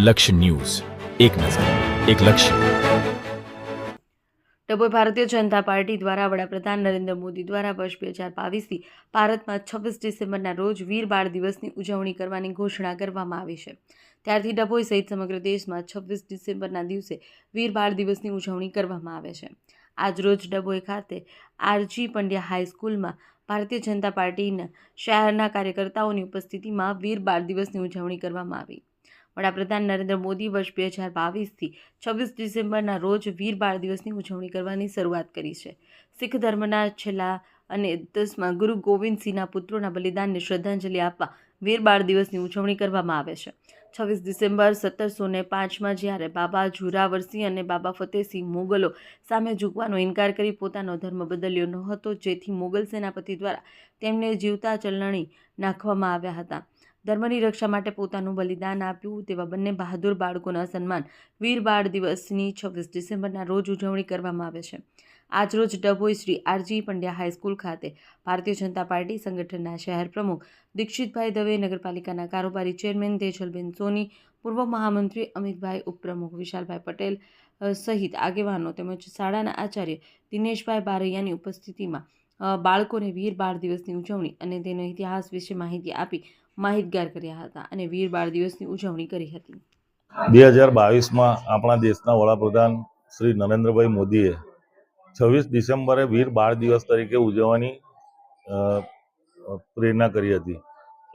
લક્ષ્ય ન્યૂઝ. એક નજર, એક લક્ષ્ય. ડભોઈ ભારતીય જનતા પાર્ટી દ્વારા વડાપ્રધાન નરેન્દ્ર મોદી દ્વારા વર્ષ બે હજાર બાવીસથી ભારતમાં છવ્વીસ ડિસેમ્બરના રોજ વીર બાળ દિવસની ઉજવણી કરવાની ઘોષણા કરવામાં આવી છે. ત્યારથી ડભોઈ સહિત સમગ્ર દેશમાં છવ્વીસ ડિસેમ્બરના દિવસે વીર બાળ દિવસની ઉજવણી કરવામાં આવે છે. આજરોજ ડભોઈ ખાતે આરજી પંડ્યા હાઈસ્કૂલમાં ભારતીય જનતા પાર્ટીના શહેરના કાર્યકર્તાઓની ઉપસ્થિતિમાં વીર બાળ દિવસની ઉજવણી કરવામાં આવી. વડાપ્રધાન નરેન્દ્ર મોદી વર્ષ બે હજાર બાવીસથી છવ્વીસ ડિસેમ્બરના રોજ વીર બાળ દિવસની ઉજવણી કરવાની શરૂઆત કરી છે. શીખ ધર્મના છેલ્લા અને દસમાં ગુરુ ગોવિંદસિંહના પુત્રોના બલિદાનને શ્રદ્ધાંજલિ આપવા વીર બાળ દિવસની ઉજવણી કરવામાં આવે છે. છવ્વીસ ડિસેમ્બર સત્તરસો ને પાંચમાં જ્યારે બાબા ઝુરાવરસિંહ અને બાબા ફતેહસિંહ મોગલો સામે ઝૂકવાનો ઇનકાર કરી પોતાનો ધર્મ બદલ્યો ન હતો, જેથી મોગલ સેનાપતિ દ્વારા તેમને જીવતા ચલણી નાખવામાં આવ્યા હતા. ધર્મની રક્ષા માટે પોતાનું બલિદાન આપ્યું તેવા બંને બહાદુર બાળકોના સન્માન વીર બાળ દિવસની છવ્વીસ ડિસેમ્બરના રોજ ઉજવણી કરવામાં આવે છે. આજરોજ Dabhoi Shri R G Pandya high school ખાતે ભારતીય જનતા પાર્ટી સંગઠનના શહેર પ્રમુખ દીક્ષિતભાઈ દવે, નગરપાલિકાના કારોબારી ચેરમેન તેજલબેન સોની, પૂર્વ મહામંત્રી અમિતભાઈ ઉપપ્રમુખ વિશાલભાઈ પટેલ સહિત આગેવાનો તેમજ શાળાના આચાર્ય દિનેશભાઈ બારૈયાની ઉપસ્થિતિમાં બાળકોને વીર બાળ દિવસની ઉજવણી અને તેનો ઇતિહાસ વિશે માહિતી આપી માહિતગાર કર્યા હતા અને વીર બાળ દિવસની ઉજવણી કરી હતી. બે હજાર બાવીસમાં આપણા દેશના વડાપ્રધાન શ્રી નરેન્દ્રભાઈ મોદીએ છવ્વીસ ડિસેમ્બરે વીર બાળ દિવસ તરીકે ઉજવવાની પ્રેરણા કરી હતી.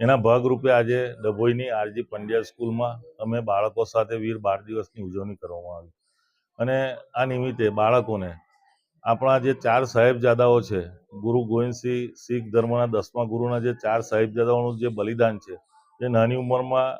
એના ભાગરૂપે આજે ડભોઈની આરજી પંડ્યા સ્કૂલમાં અમે બાળકો સાથે વીર બાળ દિવસની ઉજવણી કરવામાં આવી. અને આ નિમિત્તે બાળકોને આપણા જે ચાર સાહેબજાદાઓ છે, ગુરુ ગોવિંદસિંહ શીખ ધર્મના દસમા ગુરુના જે ચાર સાહેબજાદાઓનું જે બલિદાન છે, એ નાની ઉંમરમાં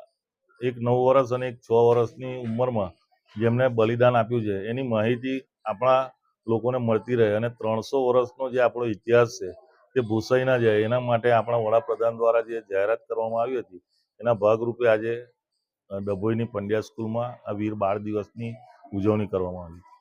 એક નવ વર્ષ અને એક છ વર્ષની ઉંમરમાં જેમને બલિદાન આપ્યું છે, એની માહિતી આપણા લોકોને મળતી રહે અને ત્રણસો વર્ષનો જે આપણો ઇતિહાસ છે, તે ભૂસાઈ ના જાય. એના માટે આપણા વડાપ્રધાન દ્વારા જે જાહેરાત કરવામાં આવી હતી, એના ભાગરૂપે આજે ડભોઈની પંડ્યા સ્કૂલમાં આ વીર બાળ દિવસની ઉજવણી કરવામાં આવી.